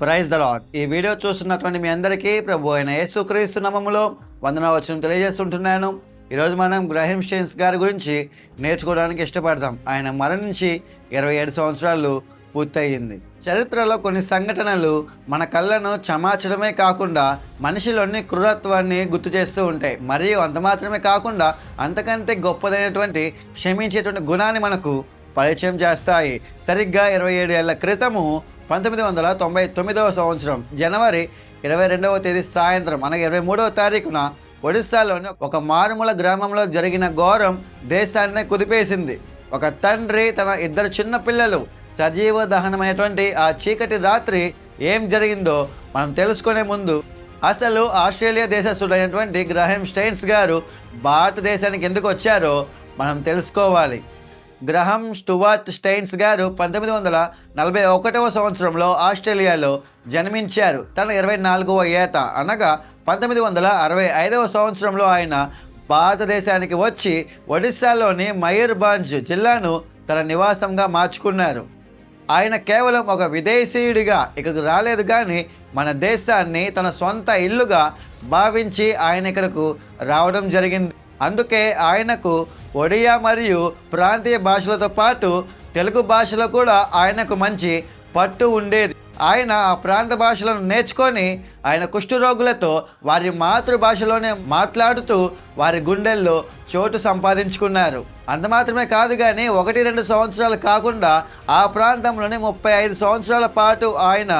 Praise the lord ఈ video చూస్తున్నటువంటి మీ అందరికీ ప్రభు అయిన యేసుక్రీస్తు నామములో వందన వచ్చిన తెలియజేస్తుంటున్నాను. ఈరోజు మనం గ్రహం షేన్స్ గారి గురించి నేర్చుకోవడానికి ఇష్టపడతాం. ఆయన మరణించి ఇరవై ఏడు సంవత్సరాలు పూర్తయింది. చరిత్రలో కొన్ని సంఘటనలు మన కళ్ళను చమాచడమే కాకుండా మనిషిలోని క్రూరత్వాన్ని గుర్తు చేస్తూ ఉంటాయి. మరియు అంత మాత్రమే కాకుండా అంతకంటే గొప్పదైనటువంటి క్షమించేటువంటి గుణాన్ని మనకు పరిచయం చేస్తాయి. సరిగ్గా ఇరవై ఏడు ఏళ్ళ క్రితము పంతొమ్మిది వందల తొంభై తొమ్మిదవ సంవత్సరం జనవరి ఇరవై రెండవ తేదీ సాయంత్రం అనగా ఇరవై మూడవ తారీఖున ఒడిశాలోని ఒక మారుమూల గ్రామంలో జరిగిన ఘోరం దేశాన్ని కుదిపేసింది. ఒక తండ్రి తన ఇద్దరు చిన్న పిల్లలు సజీవ దహనమైనటువంటి ఆ చీకటి రాత్రి ఏం జరిగిందో మనం తెలుసుకునే ముందు అసలు ఆస్ట్రేలియా దేశస్తుడైనటువంటి గ్రహం స్టైన్స్ గారు భారతదేశానికి ఎందుకు వచ్చారో మనం తెలుసుకోవాలి. గ్రహం స్టువార్ట్ స్టైన్స్ గారు పంతొమ్మిది వందల నలభై ఒకటవ సంవత్సరంలో ఆస్ట్రేలియాలో జన్మించారు. తన ఇరవై నాలుగవ ఏట అనగా పంతొమ్మిది వందల అరవై ఐదవ సంవత్సరంలో ఆయన భారతదేశానికి వచ్చి ఒడిశాలోని మయూర్భంజ్ జిల్లాను తన నివాసంగా మార్చుకున్నారు. ఆయన కేవలం ఒక విదేశీయుడిగా ఇక్కడికి రాలేదు కానీ మన దేశాన్ని తన సొంత ఇల్లుగా భావించి ఆయన ఇక్కడకు రావడం జరిగింది. అందుకే ఆయనకు ఒడియా మరియు ప్రాంతీయ భాషలతో పాటు తెలుగు భాషలో కూడా ఆయనకు మంచి పట్టు ఉండేది. ఆయన ఆ ప్రాంత భాషలను నేర్చుకొని ఆయన కుష్ఠరోగులతో వారి మాతృభాషలోనే మాట్లాడుతూ వారి గుండెల్లో చోటు సంపాదించుకున్నారు. అంత మాత్రమే కాదు కానీ ఒకటి రెండు సంవత్సరాలు కాకుండా ఆ ప్రాంతంలోనే ముప్పై ఐదు సంవత్సరాల పాటు ఆయన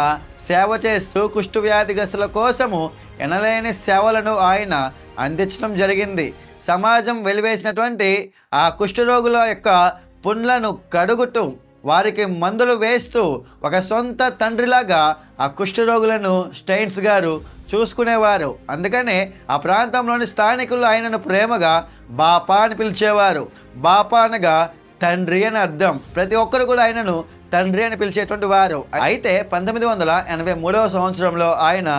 సేవ చేస్తూ కుష్ఠ వ్యాధిగ్రస్తుల కోసము ఎనలేని సేవలను ఆయన అందించడం జరిగింది. సమాజం వెలివేసినటువంటి ఆ కుష్ఠరోగుల యొక్క పుండ్లను కడుగుతూ వారికి మందులు వేస్తూ ఒక సొంత తండ్రిలాగా ఆ కుష్ఠరోగులను స్టైన్స్ గారు చూసుకునేవారు. అందుకనే ఆ ప్రాంతంలోని స్థానికులు ఆయనను ప్రేమగా బాపా అని పిలిచేవారు. బాపా అనగా తండ్రి అని అర్థం. ప్రతి ఒక్కరు కూడా ఆయనను తండ్రి అని పిలిచేటువంటి వారు. అయితే పంతొమ్మిది వందల ఎనభై మూడవ సంవత్సరంలో ఆయన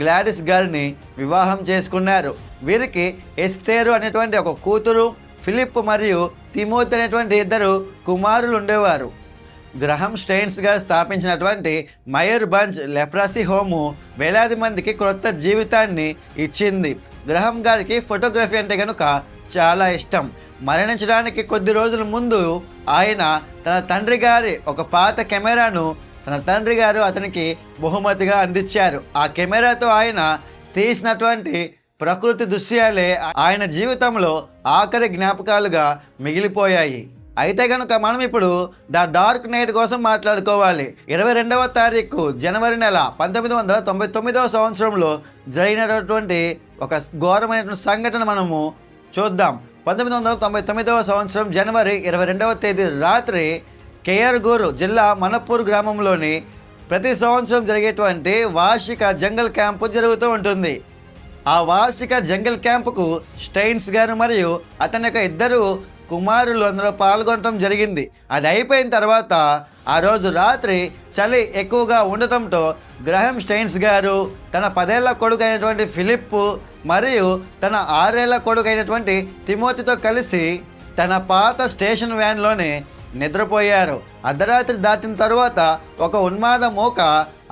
గ్లాడిస్ గారిని వివాహం చేసుకున్నారు. వీరికి ఎస్తేరు అనేటువంటి ఒక కూతురు ఫిలిప్ మరియు తిమోత్ అనేటువంటి ఇద్దరు కుమారులు ఉండేవారు. గ్రహం స్టెయిన్స్ గారు స్థాపించినటువంటి మయూర్ బంజ్ లెప్రసీ హోము వేలాది మందికి క్రొత్త జీవితాన్ని ఇచ్చింది. గ్రహం గారికి ఫోటోగ్రఫీ అంటే కనుక చాలా ఇష్టం. మరణించడానికి కొద్ది రోజుల ముందు ఆయన తన తండ్రి గారి ఒక పాత కెమెరాను తన తండ్రి గారు అతనికి బహుమతిగా అందించారు. ఆ కెమెరాతో ఆయన తీసినటువంటి ప్రకృతి దృశ్యాలే ఆయన జీవితంలో ఆఖరి జ్ఞాపకాలుగా మిగిలిపోయాయి. అయితే కనుక మనం ఇప్పుడు ద డార్క్ నైట్ కోసం మాట్లాడుకోవాలి. ఇరవై రెండవ తారీఖు జనవరి నెల పంతొమ్మిది వందల తొంభై తొమ్మిదవ సంవత్సరంలో జరిగినటువంటి ఒక ఘోరమైనటువంటి సంఘటన మనము చూద్దాం. పంతొమ్మిది వందల తొంభై తొమ్మిదవ సంవత్సరం జనవరి ఇరవై రెండవ తేదీ రాత్రి కేఆర్గూరు జిల్లా మనపూర్ గ్రామంలోని ప్రతి సంవత్సరం జరిగేటువంటి వార్షిక జంగల్ క్యాంపు జరుగుతూ ఉంటుంది. ఆ వార్షిక జంగల్ క్యాంపుకు స్టైన్స్ గారు మరియు అతని యొక్క ఇద్దరు కుమారులు అందులో పాల్గొనడం జరిగింది. అది అయిపోయిన తర్వాత ఆ రోజు రాత్రి చలి ఎక్కువగా ఉండటంతో గ్రహం స్టైన్స్ గారు తన పదేళ్ళ కొడుకు అయినటువంటి ఫిలిప్ మరియు తన ఆరేళ్ళ కొడుకు అయినటువంటి తిమోతితో కలిసి తన పాత స్టేషన్ వ్యాన్లోనే నిద్రపోయారు. అర్ధరాత్రి దాటిన తరువాత ఒక ఉన్మాద మూక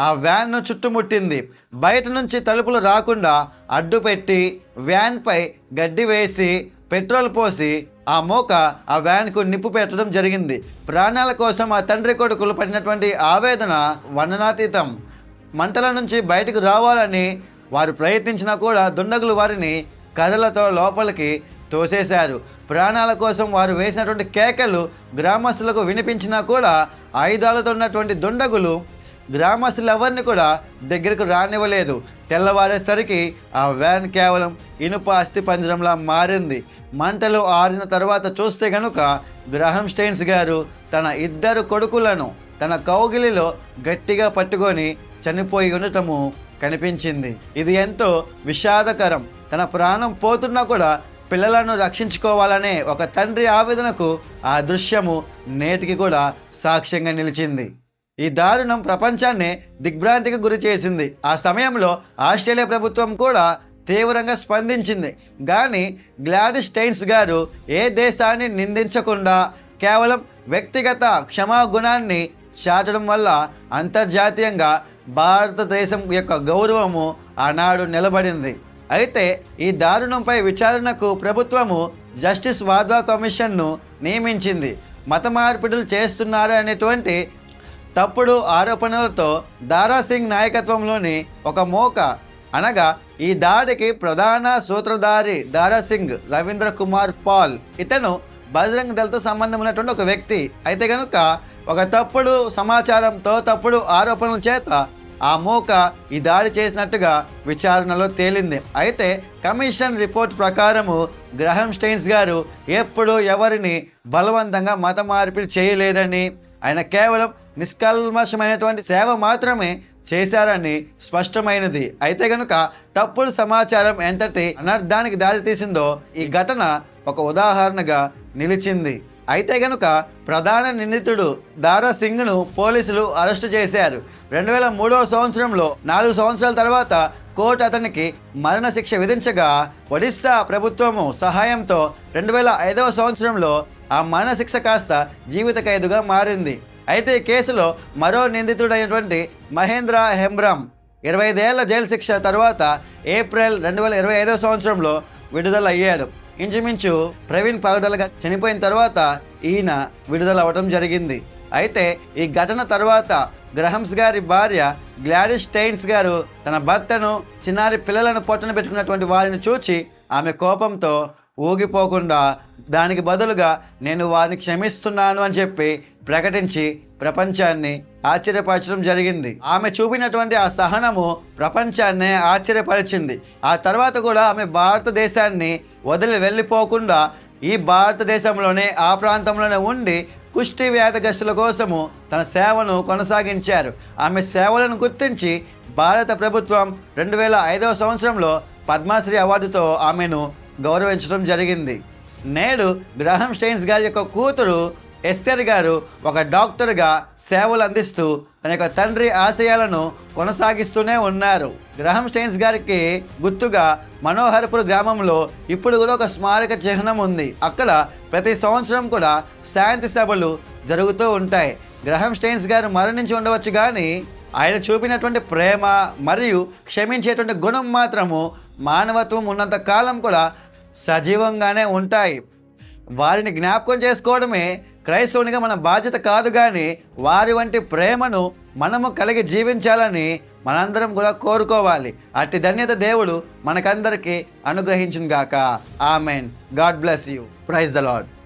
ఆ వ్యాన్ను చుట్టుముట్టింది. బయట నుంచి తలుపులు రాకుండా అడ్డుపెట్టి వ్యాన్పై గడ్డి వేసి పెట్రోల్ పోసి ఆ మూక ఆ వ్యాన్కు నిప్పు పెట్టడం జరిగింది. ప్రాణాల కోసం ఆ తండ్రి కొడుకులు పడినటువంటి ఆవేదన వర్ణనాతీతం. మంటల నుంచి బయటకు రావాలని వారు ప్రయత్నించినా కూడా దుండగులు వారిని కర్రలతో లోపలికి తోసేశారు. ప్రాణాల కోసం వారు వేసినటువంటి కేకలు గ్రామస్తులకు వినిపించినా కూడా ఆయుధాలతో ఉన్నటువంటి దుండగులు గ్రామస్తులు ఎవరిని కూడా దగ్గరకు రానివ్వలేదు. తెల్లవారేసరికి ఆ వ్యాన్ కేవలం ఇనుప అస్థి పంజరంలా మారింది. మంటలు ఆరిన తర్వాత చూస్తే కనుక గ్రహం స్టైన్స్ గారు తన ఇద్దరు కొడుకులను తన కౌగిలిలో గట్టిగా పట్టుకొని చనిపోయి ఉండటము కనిపించింది. ఇది ఎంతో విషాదకరం. తన ప్రాణం పోతున్నా కూడా పిల్లలను రక్షించుకోవాలనే ఒక తండ్రి ఆవేదనకు ఆ దృశ్యము నేటికి కూడా సాక్ష్యంగా నిలిచింది. ఈ దారుణం ప్రపంచాన్ని దిగ్భ్రాంతికి గురి చేసింది. ఆ సమయంలో ఆస్ట్రేలియా ప్రభుత్వం కూడా తీవ్రంగా స్పందించింది. కానీ గ్లాడిస్ స్టైన్స్ గారు ఏ దేశాన్ని నిందించకుండా కేవలం వ్యక్తిగత క్షమాగుణాన్ని చాటడం వల్ల అంతర్జాతీయంగా భారతదేశం యొక్క గౌరవము ఆనాడు నిలబడింది. అయితే ఈ దారుణంపై విచారణకు ప్రభుత్వము జస్టిస్ వాద్వా కమిషన్ను నియమించింది. మత మార్పిడులు చేస్తున్నారు అనేటువంటి తప్పుడు ఆరోపణలతో దారాసింగ్ నాయకత్వంలోని ఒక మోక అనగా ఈ దాడికి ప్రధాన సూత్రధారి దారాసింగ్ రవీంద్ర కుమార్ పాల్. ఇతను బజరంగ్ దళతో సంబంధం ఉన్నటువంటి ఒక వ్యక్తి. అయితే కనుక ఒక తప్పుడు సమాచారంతో తప్పుడు ఆరోపణల చేత ఆ మూక ఈ దాడి చేసినట్టుగా విచారణలో తేలింది. అయితే కమిషన్ రిపోర్ట్ ప్రకారము గ్రహం స్టెయిన్స్ గారు ఎప్పుడూ ఎవరిని బలవంతంగా మత మార్పిడి చేయలేదని ఆయన కేవలం నిష్కల్మషమైనటువంటి సేవ మాత్రమే చేశారని స్పష్టమైనది. అయితే కనుక తప్పుడు సమాచారం ఎంతటి అనర్థానికి దారితీసిందో ఈ ఘటన ఒక ఉదాహరణగా నిలిచింది. అయితే కనుక ప్రధాన నిందితుడు దారా సింగ్ను పోలీసులు అరెస్టు చేశారు. రెండు వేల మూడవ సంవత్సరంలో నాలుగు సంవత్సరాల తర్వాత కోర్టు అతనికి మరణశిక్ష విధించగా ఒడిస్సా ప్రభుత్వము సహాయంతో రెండు వేల ఐదవ సంవత్సరంలో ఆ మరణశిక్ష కాస్త జీవిత ఖైదుగా మారింది. అయితే ఈ కేసులో మరో నిందితుడైనటువంటి మహేంద్ర హెంబ్రామ్ ఇరవై ఐదేళ్ళ జైలు శిక్ష తర్వాత ఏప్రిల్ రెండు వేల ఇరవై ఐదవ సంవత్సరంలో విడుదల అయ్యాడు ఇంచుమించు ప్రవీణ్ పగడలగా చనిపోయిన తర్వాత ఈయన విడుదల అవ్వడం జరిగింది. అయితే ఈ ఘటన తర్వాత గ్రహంస్ గారి భార్య గ్లాడిస్ స్టెయిన్స్ గారు తన భర్తను చిన్నారి పిల్లలను పొట్టన పెట్టుకున్నటువంటి వారిని చూచి ఆమె కోపంతో ఊగిపోకుండా దానికి బదులుగా నేను వారిని క్షమిస్తున్నాను అని చెప్పి ప్రకటించి ప్రపంచాన్ని ఆశ్చర్యపరచడం జరిగింది. ఆమె చూపినటువంటి ఆ సహనము ప్రపంచాన్నే ఆశ్చర్యపరిచింది. ఆ తర్వాత కూడా ఆమె భారతదేశాన్ని వదిలి వెళ్ళిపోకుండా ఈ భారతదేశంలోనే ఆ ప్రాంతంలోనే ఉండి కుష్టి వ్యాధిగ్రస్తుల కోసము తన సేవను కొనసాగించారు. ఆమె సేవలను గుర్తించి భారత ప్రభుత్వం రెండు వేల ఐదవ సంవత్సరంలో పద్మశ్రీ అవార్డుతో ఆమెను గౌరవించడం జరిగింది. నేడు గ్రహం స్టెయిన్స్ గారి యొక్క కూతురు ఎస్తర్ గారు ఒక డాక్టర్గా సేవలు అందిస్తూ తన యొక్క తండ్రి ఆశయాలను కొనసాగిస్తూనే ఉన్నారు. గ్రహం స్టెయిన్స్ గారికి గుర్తుగా మనోహర్పూర్ గ్రామంలో ఇప్పుడు కూడా ఒక స్మారక చిహ్నం ఉంది. అక్కడ ప్రతి సంవత్సరం కూడా శాంతి సభలు జరుగుతూ ఉంటాయి. గ్రహం స్టెయిన్స్ గారు మరణించి ఉండవచ్చు కానీ ఆయన చూపినటువంటి ప్రేమ మరియు క్షమించేటువంటి గుణం మాత్రము మానవత్వం ఉన్నంత కాలం కూడా సజీవంగానే ఉంటాయి. వారిని జ్ఞాపకం చేసుకోవడమే క్రైస్తవునిగా మన బాధ్యత కాదు కానీ వారి వంటి ప్రేమను మనము కలిగి జీవించాలని మనందరం కూడా కోరుకోవాలి. అట్టి ధన్యత దేవుడు మనకందరికీ అనుగ్రహించుగాక amen. God bless you. Praise the Lord